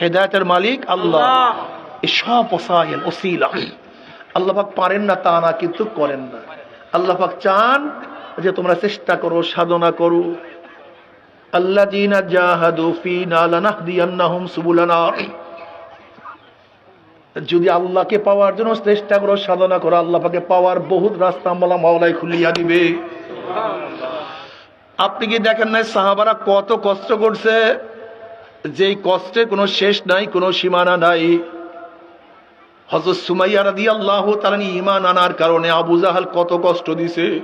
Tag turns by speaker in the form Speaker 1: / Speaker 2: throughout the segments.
Speaker 1: হেদায়তের মালিক আল্লাহ। সব ওসাইল ওসিলা। আল্লাহ পারেন না তা না কিন্তু করেন না। আল্লাহাক চান যে তোমরা চেষ্টা করো সাধনা করো। আল্লাহ জিনা জাহাদু ফিনা লানাহদিয়ান্নাহুম সুবুলানা। যদি আল্লাহকে পাওয়ার জন্য চেষ্টা করো সাধনা করো আল্লাহকে পাওয়ার বহুত রাস্তা আমলা মাওলাই খুলিয়া দিবে। আপনি কি দেখেন নাই সাহাবারা কত কষ্ট করছে? যেই কষ্টে কোনো শেষ নাই, কোনো সীমানা নাই। হজরত সুমাইয়া রাদি আল্লাহ তালানি ইমান আনার কারণে আবু জাহাল কত কষ্ট দিছে।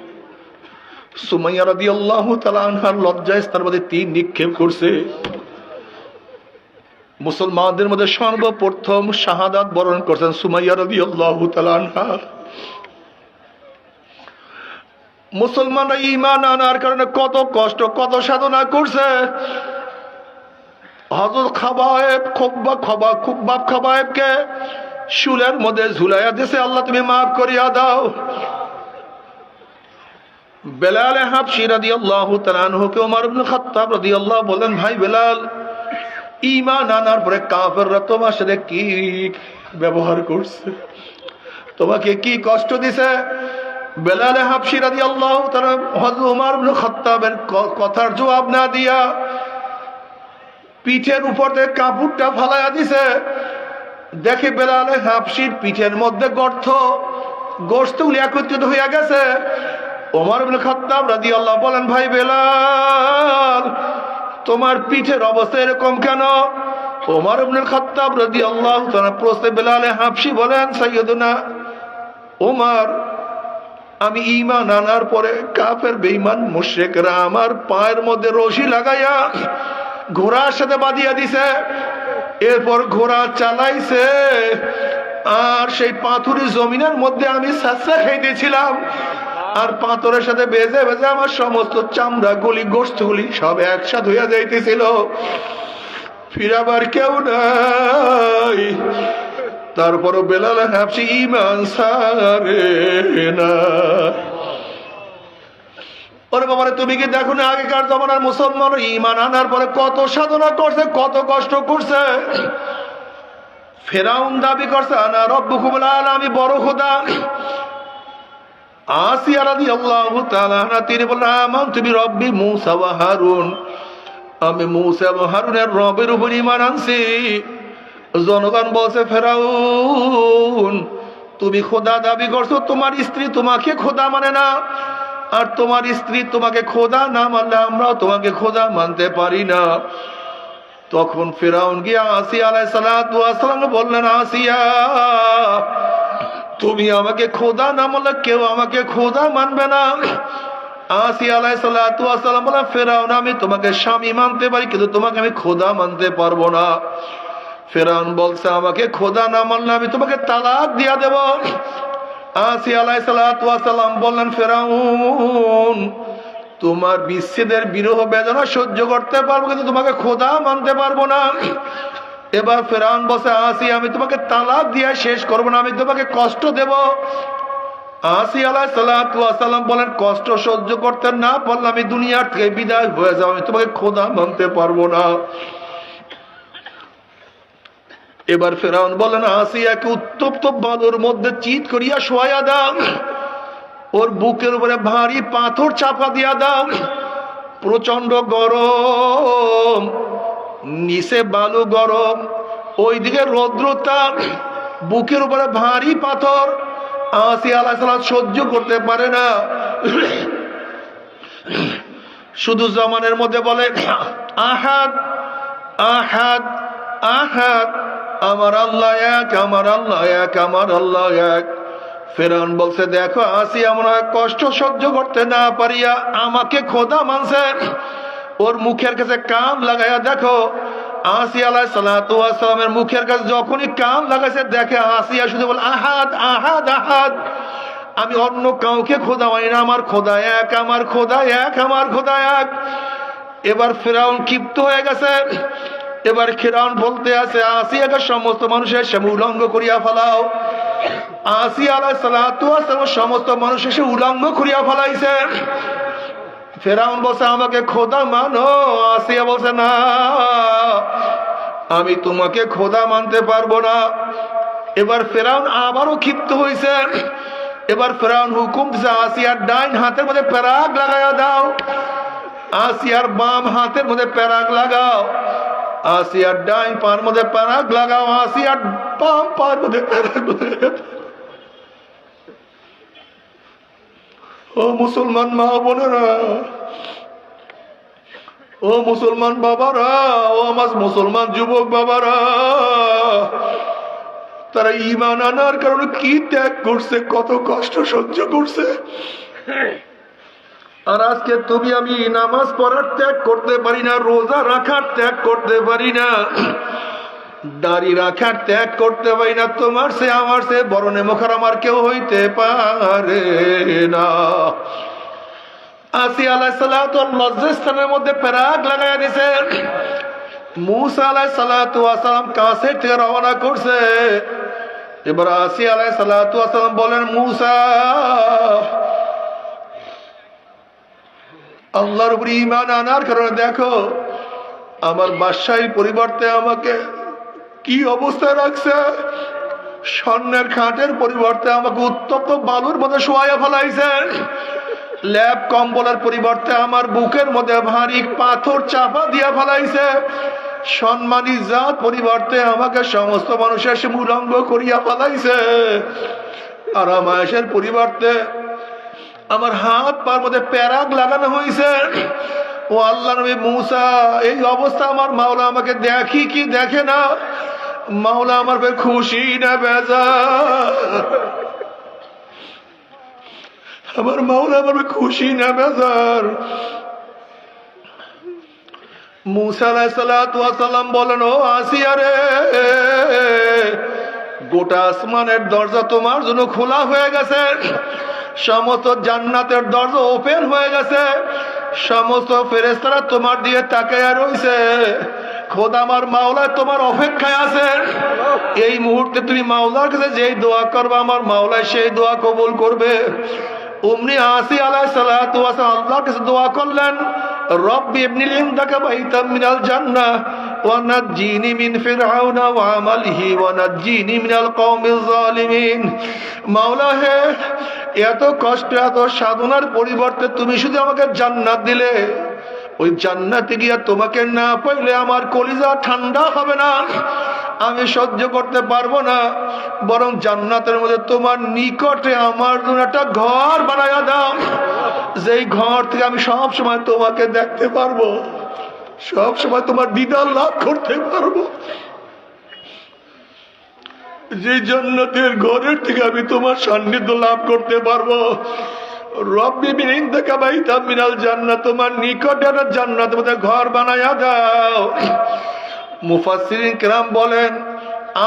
Speaker 1: সুমাইয়া রাদি আল্লাহ তালানহার লজ্জায় তার মধ্যে তীর নিক্ষেপ করছে। মুসলমানদের মধ্যে সর্বপ্রথম শাহাদাত বরণ করছেন সুমাইয়া রাদি আল্লাহ মুসলমানরা ইমান আনার কারণে কত কষ্ট, কত সাধনা করছে। হজরত খাবায়েব খব্বা খবা খুব্বাব খাবায়েবকে শুলের মধ্যে ঝুলাইয়া দিছে, আল্লাহ তুমি মাফ করিয়া দাও। বেলাল হাফসি রাদি আল্লাহ তালানহুকে ওমর ইবনে খাত্তাব রাদি আল্লাহ বলেন, ভাই বেলাল ইমান আনার পরে কাফেররা তোমার সাথে কি ব্যবহার করছে? তোমাকে কি কষ্ট দিছে? বেলাল হাফসি রাদি আল্লাহ তারা হজরত ওমর ইবনে খাত্তাবের কথার জবাব না দিয়া পিঠের উপর থেকে কাপড়টা ফালাইয়া দিছে। দেখে বেলালে হাফসির পিঠের মধ্যে গর্ত গোস্তগুলি একত্রিত হইয়া গেছে। ওমর খাত্তাব রাদিয়াল্লাহু বলেন, ভাই বেলাল, তোমার পিঠের অবস্থা এরকম কেন? ওমর ইবনে খাত্তাব রাদিয়াল্লাহু তাআলা প্রশ্নে বেলালে হাফসি বলেন, সাইয়্যিদুনা ওমর আমি ঈমান আনার পরে কাফের, বেঈমান, মুশরিকরা আমার পায়ের মধ্যে রশি লাগাইয়া ঘোড়ার সাথে বাঁধিয়া দিছে, এরপর ঘোড়া চালাইছে, আর সেই পাথুরি জমিনের মধ্যে আমি সাসা খাইতেছিলাম আর পাথরের সাথে বেজে বেজে আমার সমস্ত চামড়া, গুলি গোস্তগুলি সব একসাথে হইয়া যাইতেছিল। ফিরাবার কেউ নাই। তারপরও বেলাল হাফসি ইমান সারে না। ওরে বাবারে, তুমি কি দেখো না আগেকার জমানার মুসলমান ইমান আনার পরে কত সাধনা করছে, কত কষ্ট করছে? ফেরাউন দাবি করছে, আনা রব্বুকুম আল আমি বড় খোদা। আসিয়া তাআলা আনহা, তিনি বললেন, আমান তুমি রব্বি মূসা ওয়া হারুন। আমি মূসা এবং হারুনের রবের উপর ইমান আনছি। জনগণ বলছে, ফেরাউন, তুমি খোদা দাবি করছ, তোমার স্ত্রী তোমাকে খোদা মানে না। আর তোমার স্ত্রী তোমাকে খোদা না মানলে আমরাও তোমাকে খোদা মানতে পারি না। তখন ফেরাউন গিয়া আসিয়া আলাই সালাম বললেন, আসিয়া, তুমি আমাকে খোদা না মানলে কেউ আমাকে খোদা মানবে না। ফেরাউন, আমি তোমাকে স্বামী মানতে পারি, কিন্তু তোমাকে আমি খোদা মানতে পারব না। ফেরাউন বলছে, আমাকে খোদা না মানলে আমি তোমাকে তালাক দিয়া দেব। আসি আলাই সালাম বললেন, ফেরাউন, তোমার বিচ্ছেদের বিরহ বেদনা সহ্য করতে পারব, কিন্তু তোমাকে খোদা মানতে পারব না। এবার ফেরাউন বসে আসি আমি তোমাকে তালাক দিয়ে শেষ করব না, আমি তোমাকে কষ্ট দেব। আসি আলাই সালাম বলেন কষ্ট সহ্য করতে না পারলে আমি দুনিয়ার থেকে বিদায় হয়ে যাব, আমি তোমাকে খোদা মানতে পারব না। এবার ফেরাউন বলেন আসিয়াকে উত্তপ্ত বালুর মধ্যে চিত করিয়া শোয়া দাও। ওর বুকের উপরে ভারী পাথর চাপা দিয়া দাও। প্রচণ্ড গরম, নিচে বালু গরম, ওইদিকে রৌদ্রতা বুকের উপরে ভারী পাথর। আসি আল্লাহ সহ্য করতে পারে না। শুধু জমানের মধ্যে বলে, আহাদ আহাদ আহাদ আমার আল্লাহ এক, আমার আল্লাহ এক, আমার আল্লাহ এক। ফেরাউন বলছে, দেখো, আসি আমরা কষ্ট সহ্য করতে না পারিয়া আমাকে খোদা মানছে ওর মুখের কাছে কাম লাগাইয়া দেখো, আসি আলাহ সালামের মুখের কাছে যখনই কাম লাগাইছে, দেখে আসিয়া শুধু বল, আহাদ আহাদ আহাদ। আমি অন্য কাউকে খোদা মানি না, আমার খোদা এক, আমার খোদা এক, আমার খোদা এক। এবার ফেরাউন ক্ষিপ্ত হয়ে গেছে। এবার ফেরাউন বলতে আছে আসিয়াকে সমস্ত মানুষের সামনে উলঙ্গ করিয়া ফেলাও। আসি আলাহ সালাম সমস্ত মানুষ এসে উলঙ্গ করিয়া ফেলাইছে। ফেরাউন বলছে, আমাকে খোদা মানো। আসিয়া বলছে, না, আমি তোমাকে খোদা মানতে পারব না। এবার ফেরাউন আবারও ক্ষিপ্ত হয়েছে এবার ফেরাউন হুকুম আসিয়ার ডাইন হাতের মধ্যে প্যারাগ লাগাইয়া দাও। আসিয়ার বাম হাতের মধ্যে প্যারাগ লাগাও। আসিয়ার ডাইন পার মধ্যে প্যারাগ লাগাও আসিয়ার বাম পার মধ্যে লাগাও ও মুসলমান মা বোনেরা ও মুসলমান বাবারা ও আমার মুসলমান যুবক বাবারা তারা ইমান আনার কারণে কি ত্যাগ করছে কত কষ্ট সহ্য করছে আর আজকে তুমি আমি নামাজ পড়ার ত্যাগ করতে পারি না, রোজা রাখার ত্যাগ করতে পারি না, দাড়ি রাখার ত্যাগ করতে পারি না, তোমার সে, আমার সে, বরণে মুখার আমার কেউ হইতে পারে না। আসি সালাতুল মসজিদের মধ্যে প্যারাগ লাগাই দিছে। মুসা সালাতু আসালাম কাছের থেকে রওনা করছে। এবার আসি সালাতু আসালাম বলেন, মুসা আল্লাহর উপরে ইমান আনার কারণে দেখো, আমার বাদশাহীর পরিবর্তে আমাকে কি অবস্থায় রাখছে? স্বর্ণের খাটের পরিবর্তে আমাকে উত্তপ্ত বালুর মধ্যে শোয়াইয়া ফেলাইছে। ল্যাব কম্বলের পরিবর্তে আমার বুকের মধ্যে ভারী পাথর চাপা দিয়া ফেলাইছে। সম্মানী জাত পরিবর্তে আমাকে সমস্ত মানুষের মূলঙ্গ করিয়া ফেলাইছে। আর আমায়ের পরিবর্তে আমার হাত পার মধ্যে প্যারাগ লাগানো হয়েছে। ও আল্লাহ নবী মুসা, এই অবস্থা আমার মাওলা আমাকে দেখি কি দেখে না? মাওলা আমার খুশি না বেজা আমার মাওলা আমার খুশি না বেজার। মুসা আলাইসালাম বলেন, ও আসিয়া রে, গোটা আসমানের দরজা তোমার জন্য খোলা হয়ে গেছে। সমস্ত জান্নাতের দরজা ওপেন হয়ে গেছে। সমস্ত ফেরেস্তারা তোমার দিয়ে তাকাইয়া রইছে। খোদ আমার মাওলা তোমার অপেক্ষায় আছে। এই মুহূর্তে তুমি মাওলার কাছে যেই দোয়া করবে, আমার মাওলায় সেই দোয়া কবুল করবে। উমনি আসি আলাহ সালাতু আল্লাহর কাছে দোয়া করলেন। রব্বি ইবনিল ইনদাকা বাইতাম মিনাল জান্নাহ ونجيني من فرعون وعمله ونجيني من القوم الظالمين মাওলা হে এত কষ্ট এত সাধনার পরিবর্তে তুমি শুধু আমাকে জান্নাত দিলে ওই জান্নাতে গিয়া তোমাকে না পাইলে আমার কলিজা ঠান্ডা হবে না আমি সহ্য করতে পারব না। বরং জান্নাতের মধ্যে তোমার নিকটে আমার একটা ঘর বানাইয়া দাও। যেই ঘর থেকে আমি সব সময় তোমাকে দেখতে পারব। সব সময় তোমার দিদার লাভ করতে পারব। যে জান্নাতের ঘরের থেকে আমি তোমার সান্নিধ্য লাভ করতে পারব। রব্বি জান্নাত, তোমার নিকটে মধ্যে ঘর বানায়া দাও। মুফাসসিরিন কেরাম বলেন,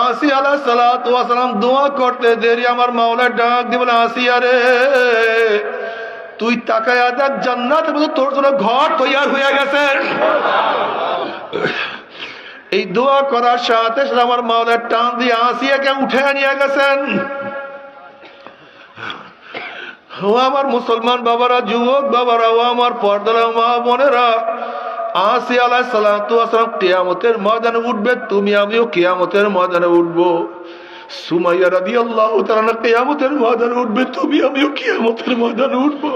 Speaker 1: আসি আলাহ সালাম, দোয়া করতে দেরি, আমার মাওলার ডাক দিবেন আসিয়া রে তুই তাকায় দেখ, জান্নাতের মধ্যে তোর জন্য ঘর তৈয়ার হয়ে গেছে। এই দোয়া করার সাথে সাথে আমার মাওলার টান দিয়ে আসিয়াকে উঠে নিয়ে গেছেন। ও আমার মুসলমান বাবারা, যুবক বাবারা, ও আমার পর্দারা মা বোনেরা আসি আলাহ সালাম কেয়ামতের ময়দানে উঠবে, তুমি, আমিও কেয়ামতের ময়দানে উঠবো। সুমাইয়া রাদি আল্লাহ তারা কেয়ামতের ময়দানে উঠবে, তুমি, আমিও কেয়ামতের ময়দানে উঠবো।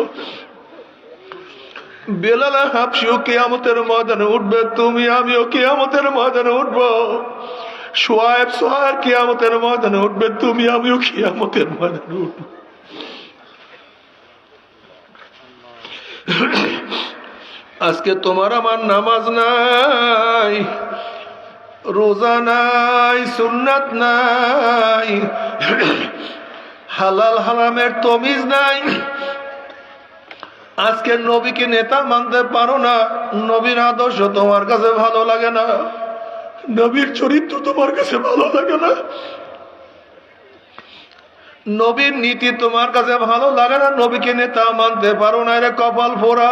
Speaker 1: বেলালা হাফসিও কেয়ামতের ময়দানে উঠবে, তুমি, আমিও কেয়ামতের ময়দানে উঠবো। সোয়াব সোহার কেয়ামতের ময়দানে উঠবে, তুমি, আমিও কেয়ামতের ময়দানে উঠবো। আজকে তোমার আমার নামাজ নাই, রোজা নাই, সুন্নাত নাই, হালাল হারামের তমিজ নাই। আজকে নবীকে নেতা মানতে পারো না, নবীর আদর্শ তোমার কাছে ভালো লাগে না, নবীর চরিত্র তোমার কাছে ভালো লাগে না। নবীর নীতি তোমার কাছে ভালো লাগে না? নবীকে নেতা মানতে পারো না রে কপাল ফোরা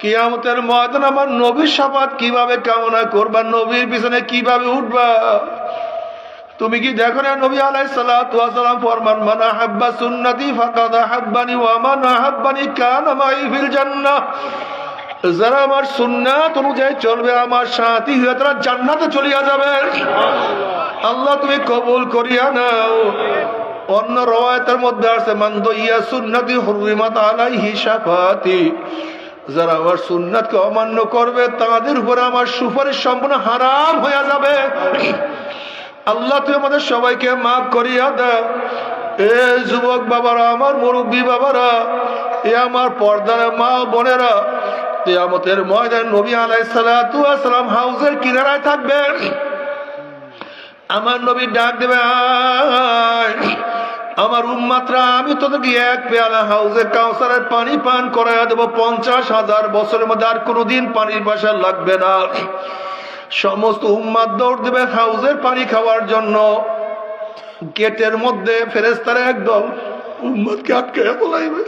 Speaker 1: কিয়ামতের ময়দান আমার নবীর সাফাত কীভাবে কামনা করবা? নবীর পিছনে কীভাবে উঠবা? তুমি কি দেখো না নবী আলাই সালাম ফরমান, মানা হাব্বা সুন্নতি ফাকাদ হাব্বানি ওয়া মান হাব্বানি কান মাই ফিল জান্নাহ। যারা আমার সুন্নাত অনুযায়ী চলবে, আমার সাথী হয়ে তারা জান্নাতে চলিয়া যাবে। আল্লাহ তুমি কবুল করিয়া নাও। অন্য রওয়ায়তের মধ্যে আছে মান্দ ইয়া সুন্নতি হরিমাত আলাইহি শাফাতি। যারা আমার সুন্নাতকে অমান্য করবে, তাদের উপরে আমার সুপারিশ সম্পূর্ণ হারাম হয়ে যাবে। আল্লাহ তুই আমাদের সবাইকে মাফ করিয়া দাও। এ যুবক বাবারা, আমার মুরব্বী বাবারা, এ আমার পর্দার মা বোনেরা তেয়ামতের ময়দান নবী আলাই সালাম হাউসের কিনারায় থাকবে আমার নবী ডাক দেবে আমার উম্মাত্রা, আমি তোদেরকে এক পেয়ালা হাউসে কাউসারের পানি পান করাইয়া দেবো। পঞ্চাশ হাজার বছরের মধ্যে আর কোনোদিন পানির বাসা লাগবে না। সমস্ত উম্মাদ দৌড় দেবে হাউসের পানি খাওয়ার জন্য। গেটের মধ্যে ফেরেস্তারা একদম উম্মাদকে আটকে বলাইবে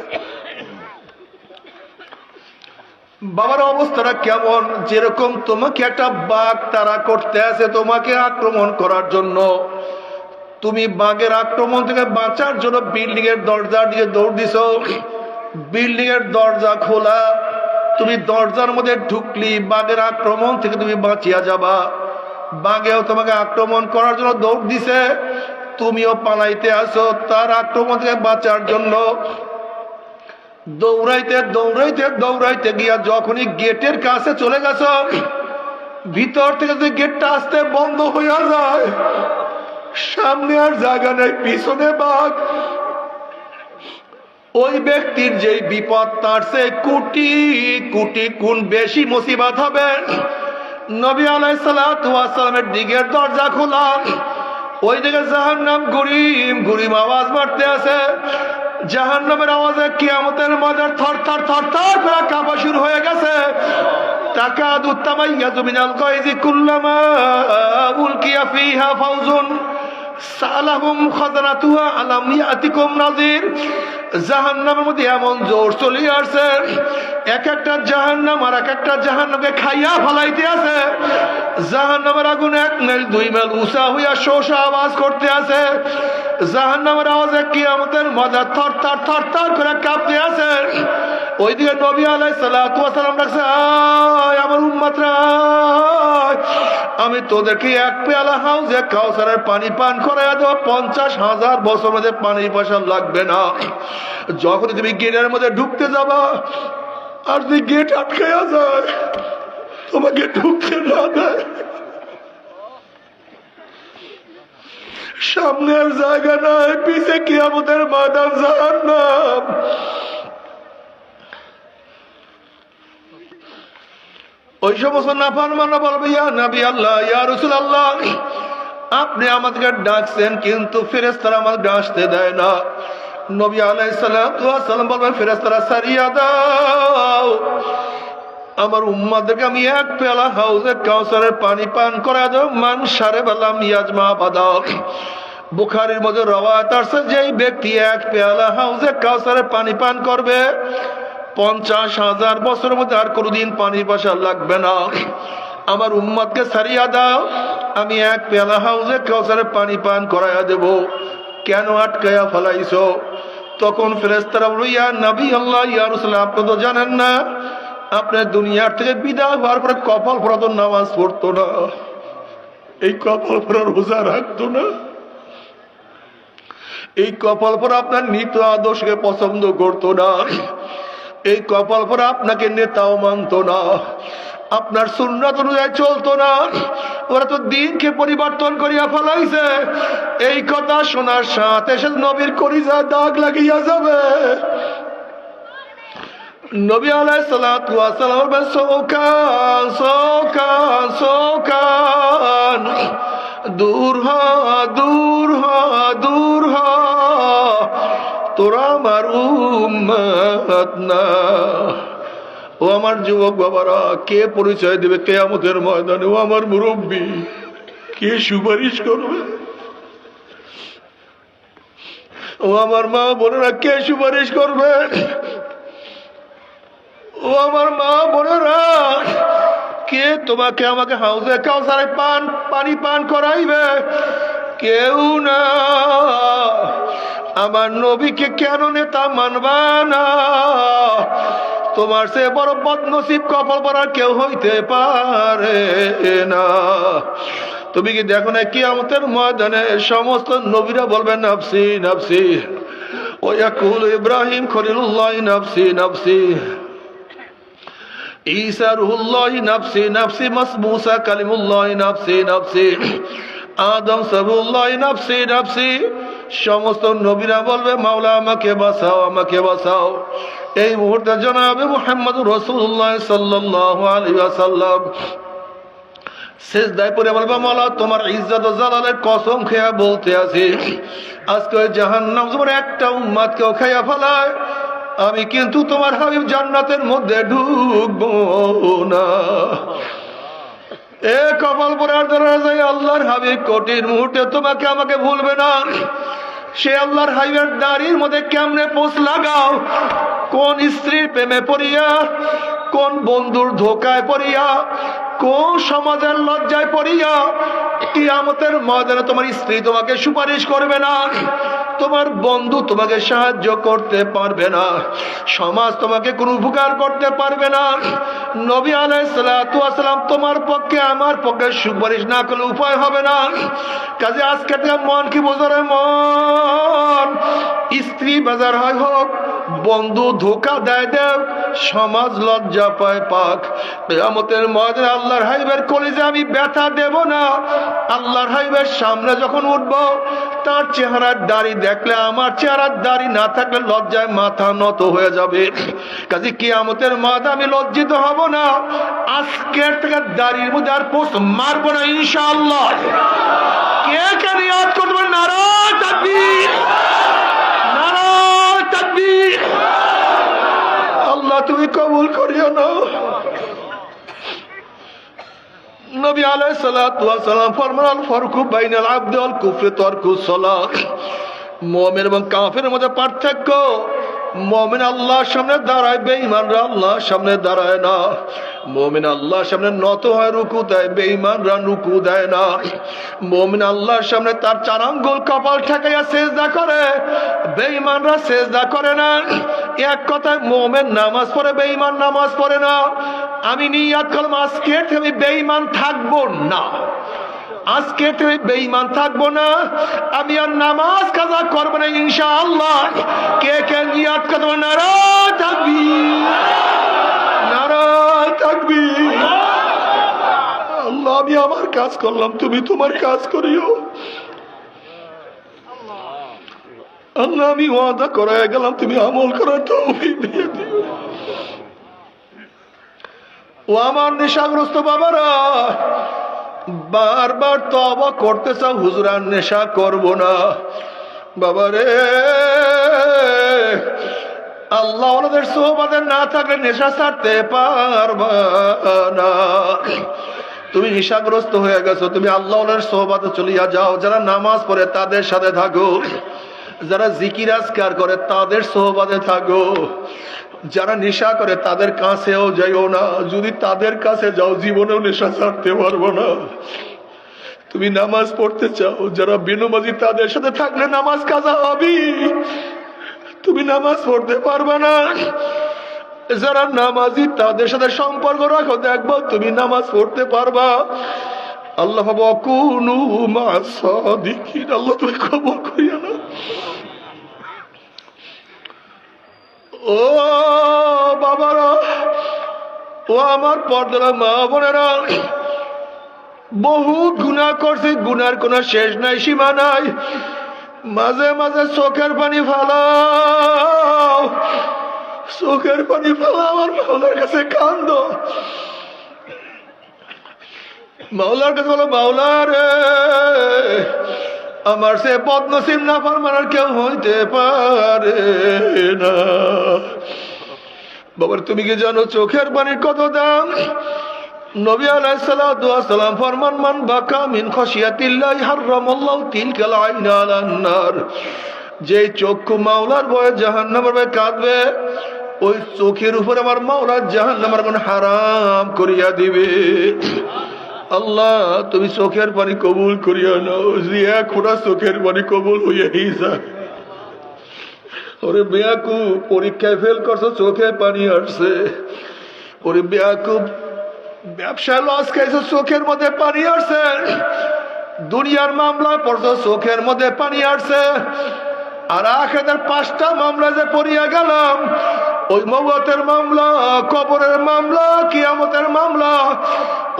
Speaker 1: বাবার অবস্থাটা কেমন? যেরকম তোমাকে একটা বাঘ তারা করতে আছে তোমাকে আক্রমণ করার জন্য। তুমি বাঘের আক্রমণ থেকে বাঁচার জন্য বিল্ডিং এর দরজার দিকে দৌড় দিছ। বিল্ডিং এর দরজা খোলা। তুমি দরজার মধ্যে ঢুকলি, বাঘের আক্রমণ থেকে তুমি বাঁচিয়া যাবা। বাঘেও তোমাকে আক্রমণ করার জন্য দৌড় দিছে। তুমিও পালাইতে আসো তার আক্রমণ থেকে বাঁচার জন্য। দৌড়াইতে দৌড়াইতে দৌড়াইতে গিয়া যখনই গেটের কাছে চলে গেছ, ভিতর থেকে যদি গেটটা আসতে বন্ধ হইয়া যায়, সামনে আর জায়গা নেই, পিছনে বাঘ। ওই ব্যক্তির যেই বিপদ, তার সে কোটি কোটি গুণ বেশি মুসিবত হবে। নবী আলাই সালামের দিকের দরজা খোলা। ওই দিকে জাহান নাম গরিম গরিম আওয়াজ মারতে আছে জাহান নামের আওয়াজে কিয়ামতের মজার থর থর থর থর কাঁপা শুরু হয়ে গেছে। তাকাদ উত্তামাইয়াজু মিনাল গায়জি কুল্লামা উলকিয়া ফিহা ফাউজুন। সালাহুম জাহান্নামের মধ্যে এমন জোর এক একটা জাহান্নাম আর এক একটা খাইয়া জাহান্নামের আগুন এক মেল, দুই মেল উষা হইয়া শোষা আওয়াজ করতে আছে। জাহান্নামের আওয়াজে কিয়ামতের মজা থর থর থর থর করে কাঁপতে আছে ওইদিকে নবী আলাই সালাম ডাকছে আমার উম্মাত্রা। আমি তোদেরকে এক পেয়ালা হাউজে কাউসারের পানি পান করাইয়া দেবো। পঞ্চাশ হাজার বছর মধ্যে পানির পয়সা লাগবে না। যখন তুমি গেটের মধ্যে ঢুকতে যাবা, আর যদি গেট আটকাইয়া যায়, তোমাকে ঢুকতে না দেয়। সামনের জায়গা নাই, পিছে কি আমাদের মাদান জাহান্নাম। ওই সমস্ত নাফান মানা বলবে, ইয়া নাবি আল্লাহ, ইয়া রসুল আল্লাহ আপনি আমাদেরকে ডাকছেন, কিন্তু ফেরেস্তারা আমাদের আসতে দেয় না। নবী আলাই সালাম বলবেন ফেরেস্তারা সারিয়া দাও। আমার উম্মাদেরকে আমি এক পেলা হাউজে কাউসারের পানি পান করা দাও, মান সারে বেলাম ইয়াজমা বাদাও বুখারির মধ্যে রওয়ায়ত আসছে, যেই ব্যক্তি এক পেয়ালা হাউজে কাউসারের পানি পান করবে, পঞ্চাশ হাজার বছরের মধ্যে আর কোনোদিন পানির বাসা লাগবে না। আমার উম্মতকে সারিয়া দাও, আমি এক পেয়ালা হাউজে কাউসারে পানি পান করাইয়া দেব। কেন আটকাইয়া ফেলাইছো? তখন ফেরেস্তারা বলো ইয়া নবী আল্লাহ, ইয়া রসুল্লাহ আপনি তো জানেন না আপনার দুনিয়ার থেকে বিদায় হওয়ার পরে কপাল ফোরা তো নামাজ পড়তো না। এই কপাল ফোরা রোজা রাখতো না। এই কপাল পরা আপনার নিত আদর্শকে পছন্দ করতো না। এই কপাল পরা আপনাকে নেতাও মানতো না। আপনার সুন্নাত অনুযায়ী চলতো না। ওরা তো দিনকে পরিবর্তন করিয়া ফেলাইছে। এই কথা শোনার সাথে সাথে নবীর করিজা দাগ লাগিয়া যাবে। নবী আলাই সালাম সৌকান সৌকান সৌকান দূর হ দূর হ দূর হ। তোরা আমার উম্মত না। ও আমার যুবক বাবারা, কে পরিচয় দেবে কে আমাদের ময়দানে? ও আমার মুরব্বী, কে সুপারিশ করবে? ও আমার মা বোনেরা, কে সুপারিশ করবে? ও আমার মা, বোনেরা, কে তোমাকে আমাকে হাউসে কাউসারে পান, পানি পান করাইবে? কেউ না। আমার নবীকে কেন নেতা মানবা না? তোমার সে বড় বদনসিব কপাল পরার কেউ হইতে পারে না। তুমি কি দেখো না কিয়ামতের ময়দানে সমস্ত নবীরা বলবেন নাফসি নাফসি। ওয়াকুল ইব্রাহিম খলিলুল্লাহ, নাফসি নাফসি। ঈসা রুহুল্লাহ নাফসি নাফসি মাসমুসা কালিমুল্লাহ নাফসি নাফসি আদম সাবুল্লাহ নাফসি নাফসি। সমস্ত নবীরা বলবে, মাওলা আমাকে বাঁচাও আমাকে বাঁচাও। এই মুহূর্তে জনাবে মোহাম্মদ রসুল্লাহ সাল্লাহ আলী আসাল্লাম শেষ দায় পরে বলবে মালা তোমার ইজ্জত জালালের কসম খেয়া বলতে আছি। আজকে জাহান্নাম তোমার একটা উম্মাদ কেউ খেয়া ফেলায়। আমি কিন্তু তোমার হাবিব জান্নাতের মধ্যে ঢুকবো না। এ কপাল পরার দ্বারা আল্লাহর হাবিব কঠিন মুহূর্তে তোমাকে আমাকে ভুলবে না। সে আল্লাহর হাইবের দাড়ির মধ্যে কেমনে পোষ লাগাও? কোন স্ত্রীর প্রেমে পড়িয়া, কোন বন্ধুর ধোকায় পড়িয়া, কোন সমাজের লজ্জায় পড়িয়া, কিয়ামতের ময়দানে তোমার স্ত্রী তোমাকে সুপারিশ করবে না। তোমার বন্ধু তোমাকে সাহায্য করতে পারবে না। সমাজ তোমাকে কোনো উপকার করতে পারবে না। নবী আলাইসালাম তোমার পক্ষে, আমার পক্ষে সুপারিশ না করলে উপায় হবে না। কাজে আজকে মন কি বোঝারে মন? স্ত্রী বাজার হয় হোক, বন্ধু ধোকা দেয় দেব সমাজ লজ্জা পায় পাক। কেয়ামতের ময়দানে আল্লাহর হাইবের কলেজে আমি ব্যথা দেব না। আল্লাহর হাইবের সামনে যখন উঠব, তার চেহারার দাড়ি দেখলে আমার চেহারার দাড়ি না থাকলে লজ্জায় মাথা নত হয়ে যাবে। কাজে কিয়ামতের মাথা আমি লজ্জিত হব না। আজকের থেকে দাড়ির মধ্যে আর পোস্ট মারবো না, ইনশাআল্লাহ। কে কে রিয়াদ করবেন তাকবীর। আল্লাহ, তুমি কবুল করিও না। নবী আলাই সালাম ফরমান আল ফারুকু বাইনাল আব্দ কুফরে তরকু সালাত। মোমেন এবং কাফের মধ্যে পার্থক্য, মমিন আল্লাহর সামনে দাঁড়ায়, বেঈমানরা আল্লাহর সামনে দাঁড়ায় না। মমিন আল্লাহর সামনে নত হয় রুকু দেয়, বেঈমানরা রুকু দেয় না। মমিন আল্লাহর সামনে তার চার আঙ্গুল কপাল ঠেকাইয়া সেজদা করে, বেঈমানরা সেজদা করে না। এক কথায়, মোমেন নামাজ পড়ে, বেঈমান নামাজ পড়ে না। আমি নিয়াত করলাম, আজকে আমি বেঈমান থাকব না। আজকে তুমি বেঈমান থাকব না, আমি আর নামাজ কাজা করব না ইনশাআল্লাহ। কে কে নারায় থাকবি নারায় থাকবি আল্লাহ, আমি আমার কাজ করলাম, তুমি তোমার কাজ করিও। আল্লাহ, আমি ওয়াদা করায় গেলাম, তুমি আমল করার দিয়ে দিও। ও আমার নেশাগ্রস্ত বাবারা বারবার তবা করতে চাও হুজুরার নেশা করব না। বাবারে আল্লাহ ওনাদের সোহবাদের না থাকলে নেশা ছাড়তে পারবা না। তুমি নেশাগ্রস্ত হয়ে গেছো, তুমি আল্লাহ ওনার সোহবাতে চলিয়া যাও। যারা নামাজ পড়ে তাদের সাথে থাকো। যারা জিকির আজকার করে তাদের সোহবাদে থাকো। যারা নেশা করে তাদের কাছেও যাইও না। যদি তাদের কাছে যাও, জীবনেও নেশা ছাড়তে পারব না। তুমি নামাজ পড়তে চাও, যারা বেনমাজি তাদের সাথে থাকলে নামাজ কাজা হবি তুমি নামাজ পড়তে পারবে না। যারা নামাজি তাদের সাথে সম্পর্ক রাখো, দেখব তুমি নামাজ পড়তে পারবা। আল্লাহ কুনু মা আল্লাহ তুমি খবর করিয়া না। ও বাবারা, ও আমার পর্দারা মা বোনেরা বহু গুণা করছে গুনার কোনো শেষ নাই, সীমা নাই। মাঝে মাঝে চোখের পানি ফালাও, চোখের পানি ফালা আমার মাওলার কাছে কান্দ। মাওলার কাছে বলো, মাওলা রে, আমার সে পদ্মসিম না ফরমানার কেউ হইতে পারে না। বাবার তুমি কি জানো চোখের পানির কত দাম? ফরমান, মান মিন যে চক্ষু মাওলার ভয়ে জাহান্নামের ভয়ে কাঁদবে, ওই চোখের উপর আমার মাওলার জাহান্নামের কোন হারাম করিয়া দিবে। আল্লাহ, তুমি চোখের পানি কবুল করিয়া নাও। এক চোখের পানি কবুল হইয়াই যায়। ওরে বেয়াকু পরীক্ষায় ফেল করছ, চোখে পানি আসছে। ওরে বেয়াকু ব্যবসায় লস খাইছো, চোখের মধ্যে পানি আসছে। দুনিয়ার মামলায় পড়ছো, চোখের মধ্যে পানি আসছে। আর আখেদের পাঁচটা মামলা যে পড়িয়া গেলাম, ওই মমতের মামলা, কবরের মামলা, কিয়ামতের মামলা,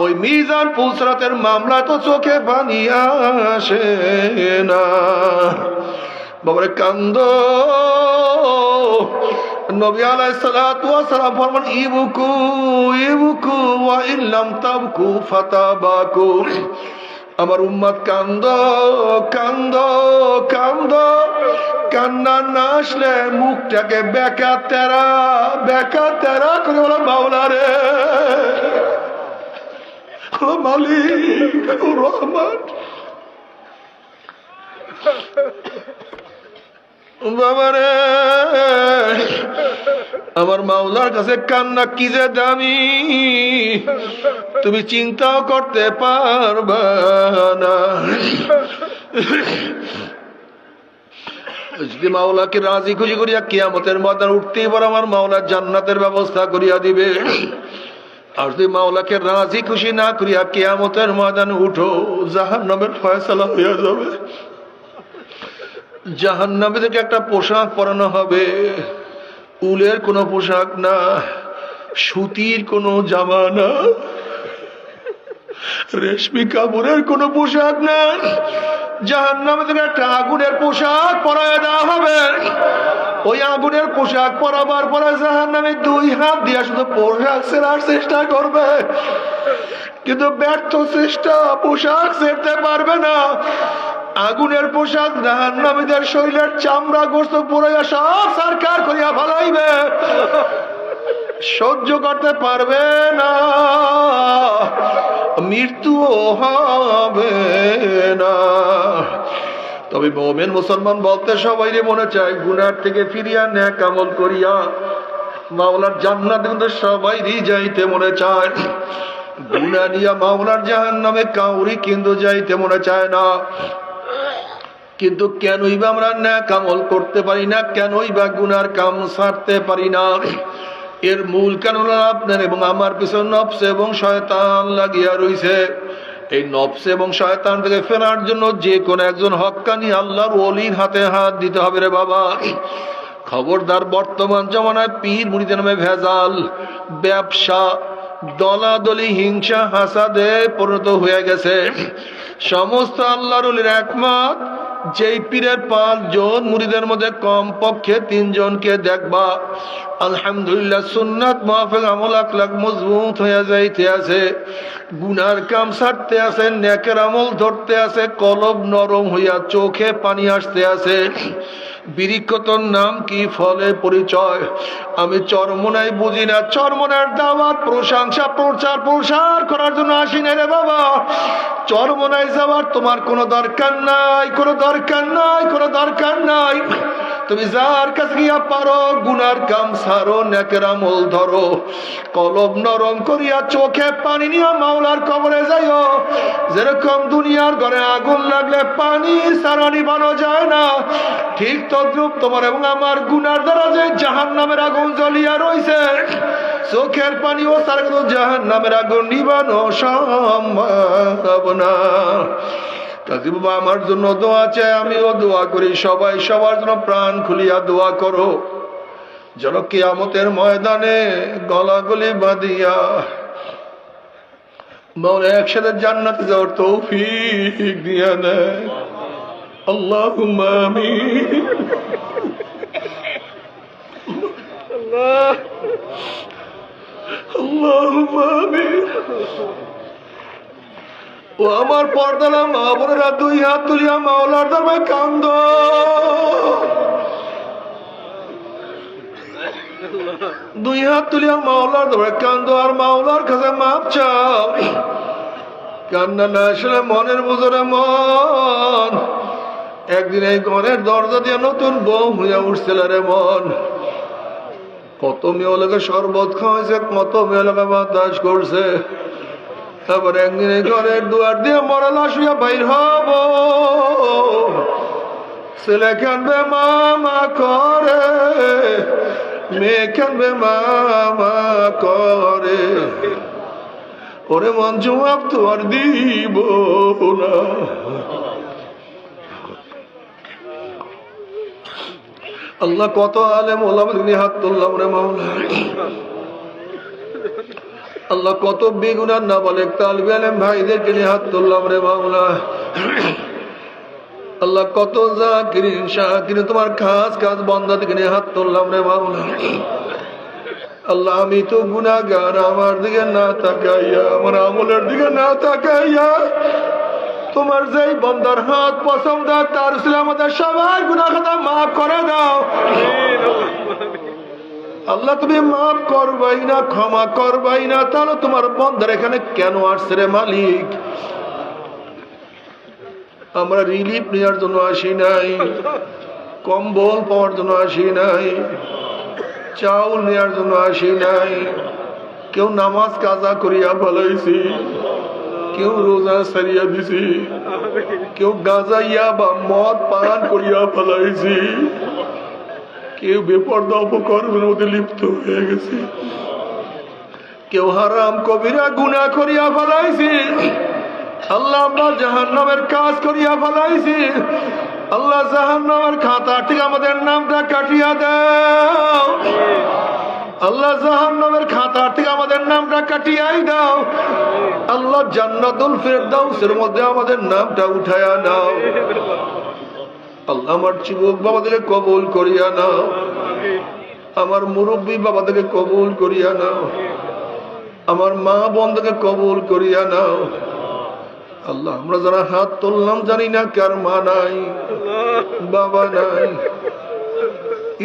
Speaker 1: ওই মিজান পুলসরাতের মামলা তো চোখে পানি আসে না। বাবারে কান্দ। আমার উম্মত কান্দ কান্দ কান্দ। কান্না না আসলে মুখটাকে বেকা তেরা বেকা তেরা করে বলো বাউলা রে মালিক রহমান। বাবারে, আমার মাওলার কাছে কান্না কি যে দামি। তুমি চিন্তাও করতে পারবা না। যদি মাওলাকে রাজি খুশি করিয়া কিয়ামতের ময়দান উঠতেই পর, আমার মাওলা জান্নাতের ব্যবস্থা করিয়া দিবে। আর যদি মাওলাকে রাজি খুশি না করিয়া কিয়ামতের ময়দানে উঠো জাহান নামের ফয়সালা হইয়া যাবে। জাহান নামীদেরকে একটা পোশাক পরানো হবে। উলের কোনো পোশাক না, সুতির কোনো জামা না, রেশমি কাপড়ের কোনো পোশাক না। জাহান নামে একটা আগুনের পোশাক পরায় দেওয়া হবে। ওই আগুনের পোশাক পরাবার পরে জাহান নামে দুই হাত দিয়া শুধু পোশাক সেরার চেষ্টা করবে। কিন্তু ব্যর্থ চেষ্টা পোশাক সেরতে পারবে না। আগুনের পোশাক জাহান নামীদের শরীরের চামড়া গোস্ত পড়াইয়া সব সরকার করিয়া ভালাইবে সহ্য করতে পারবে না। মৃত্যু হবে না। তবে মোমেন মুসলমান বলতে সবাই মনে চায়, গুনার থেকে ফিরিয়া ন্যাক আমল করিয়া মাওলার জান্নাত কিন্তু সবাই যাইতে মনে চায়। গুনা নিয়া মাওলার জাহান নামে কাউরি কিন্তু যাইতে মনে চায় না। কিন্তু কেনই বা আমরা ন্যাক আমল করতে পারি না, কেনই বা গুনার কাম সারতে পারি না? এর মূল কারণ আপনার এবং আমার পিছনে নফস এবং শয়তান লাগিয়া রইছে। এই নফস এবং শয়তান থেকে ফেরার জন্য যে কোনো একজন হক্কানি আল্লাহর ওলির হাতে হাত দিতে হবে রে বাবা। খবরদার বর্তমান জমানায় পীর মুড়িতে নামে ভেজাল, ব্যবসা, দলাদলি, হিংসা, হাসাদে পরিণত হয়ে গেছে। সমস্ত আল্লাহর ওলির একমত যেই পীরের পাঁচ জন মুড়িদের মধ্যে কম পক্ষে তিনজনকে দেখবা, আলহামদুলিল্লাহ সুন্নাত মাহফিক আমল আকলাক মজবুত হয়ে যাইতে আছে, গুনার কাম ছাড়তে আছে, নেকের আমল ধরতে আছে, কলব নরম হইয়া চোখে পানি আসতে আছে। বিরিক্ষতর নাম কি ফলে পরিচয়? আমি চরমনাই বুঝি না, চরমনার দাওয়াত, প্রশংসা, প্রচার, প্রসার করার জন্য আসি না রে বাবা। চরমনায় যাওয়ার তোমার কোনো দরকার নাই, কোনো দরকার নাই, কোনো দরকার নাই। তুমি যার কাছে গিয়া পারো, গুনার কাম সারো, নেকের আমল ধরো। কলব নরম করিয়া চোখে পানি নিয়ে মাওলার কবরে যাইও। যেরকম দুনিয়ার ঘরে আগুন লাগলে পানি সারা নিবানো যায় না। ঠিক তদ্রুপ তোমার এবং আমার গুনার দ্বারা যে জাহান নামের আগুন জ্বলিয়া রইছে, চোখের পানি ও সারা জাহান নামের আগুন নিবানো সম্ভব না। বাবা, আমার জন্য দোয়া চাই, আমিও দোয়া করি। সবাই সবার জন্য প্রাণ খুলিয়া দোয়া করো। যেন কিয়ামতের ময়দানে গলাগলি বাঁধিয়া মনে একসাথে জান্নাতে যাওয়ার তৌফিক দিয়া দেয়। আল্লাহ। আল্লাহ আমিন। ও আমার পর্দালা মা বোনেরা দুই হাত তুলিয়া মাওলার দামে কান্দ। দুই হাত তুলিয়া মাওলার দামে কান্দ, আর মাওলার কাছে মাপ চাও কান্না না আসলে মনের বুঝরে মন। একদিন এই ঘরের দরজা দিয়ে নতুন বউ হইয়া উঠছিল রে মন। কত মেয়ে লোকে শরবত খাওয়াইছে, কত মেয়ে লোকে বাতাস করছে। তারপর একদিন ঘরের দুয়ার দিয়ে মরা লাশ হইয়া বাইর হব। ছেলে কানবে মামা করে। মেয়ে কানবে মামা করে। ওরে মন জবাব তো আর দিব না। আল্লাহ কত আলেম ওলামা হাত তুললাম রে মাওলা আল্লাহ কত বেগুনার না বলে তালবি আলেম ভাইদেরকে নিয়ে হাত তুললাম রে মাওলা। আল্লাহ কত যা জাকিরিন, শাকিরিন, তোমার খাস খাস বন্ধা থেকে নিয়ে হাত তুললাম রে মাওলা। আল্লাহ, আমি তো গুনাগার আমার দিকে না তাকাইয়া, আমার আমলের দিকে না তাকাইয়া, তোমার যেই বন্দার হাত পছন্দ, তার ছিল আমাদের সবার খাতা মাফ করে দাও। আল্লাহ তুমি মাফ করবাই না, ক্ষমা করবাই না, তাহলে তোমার বন্দার এখানে কেন আসছে রে মালিক? আমরা রিলিফ নেওয়ার জন্য আসি নাই, কম্বল পাওয়ার জন্য আসি নাই, চাউল নেওয়ার জন্য আসি নাই, কেউ নামাজ কাজা করিয়া ফলাইছি, কেউ রোজা সারিয়া দিছি, কেউ গাজাইয়া বা মদ পান করিয়া ফলাইছি কেউ বেপর্দা অপকর্মের মধ্যে লিপ্ত হয়ে গেছে। কেউ হারাম কবিরা গুণা করিয়া ফলাইছি। আল্লাহ আমরা জাহান নামের কাজ করিয়া ফলাইছি। আল্লাহ জাহান নামের খাতা ঠিক আমাদের নামটা কাটিয়া দাও। আল্লাহ জাহান নামের খাতা ঠিক আমাদের নামটা কাটিয়াই দাও। আল্লাহ জান্নাতুল ফেরদাউসের মধ্যে আমাদের নামটা উঠায়া নাও আল্লাহ আমার যুবক বাবাদের কবুল করিয়া নাও। আমার মুরব্বী বাবাদেরকে কবুল করিয়া নাও। আমার মা বন্ধকে কবুল করিয়া নাও। আল্লাহ, আমরা যারা হাত তুললাম জানি না কার মা নাই, বাবা নাই,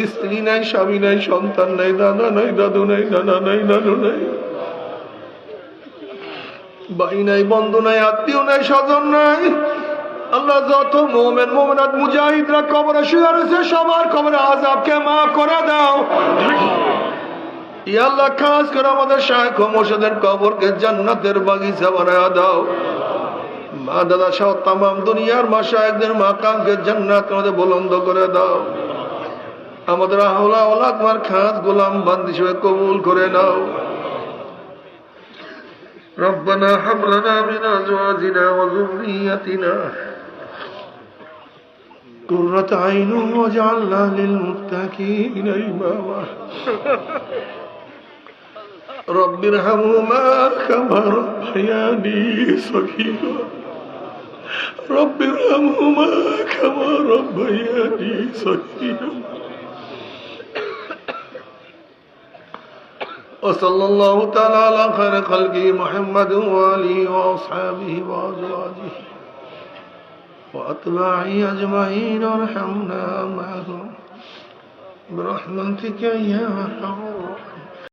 Speaker 1: স্ত্রী নাই, স্বামী নাই, সন্তান নাই, দাদা নাই, দাদু নাই, নানা নাই, নানু নাই, ভাই নাই, বন্ধু নাই, আত্মীয় নাই, স্বজন নাই। আল্লাহ যত মোমেন মোমেনাত মুজাহিদরা কবরে শুয়ে রয়েছে সবার কবরে আজাবকে মাফ করে দাও ইয়া আল্লাহ খাস করে আমাদের শায়খ মোর্শেদের কবরকে জান্নাতের বাগিচা বানায় দাও মা দাদা সহ তাম দুনিয়ার মা শায়কদের মাকামকে জান্নাত আমাদের বুলন্দ করে দাও আমাদের আহলা ওলা তোমার খাস গোলাম বান্দি হিসেবে কবুল করে নাও ربنا هب لنا من ازواجنا وذريتنا قرة عين واجعلنا للمتقين إماما. رب ارحمهما كما ربياني صغيرا. رب ارحمهما كما ربياني صغيرا. وصلى الله تعالى على خير خلقه محمد وآله وأصحابه وأزواجه. وأتباعه أجمعين وارحمنا معهم برحمتك يا أرحم الراحمين.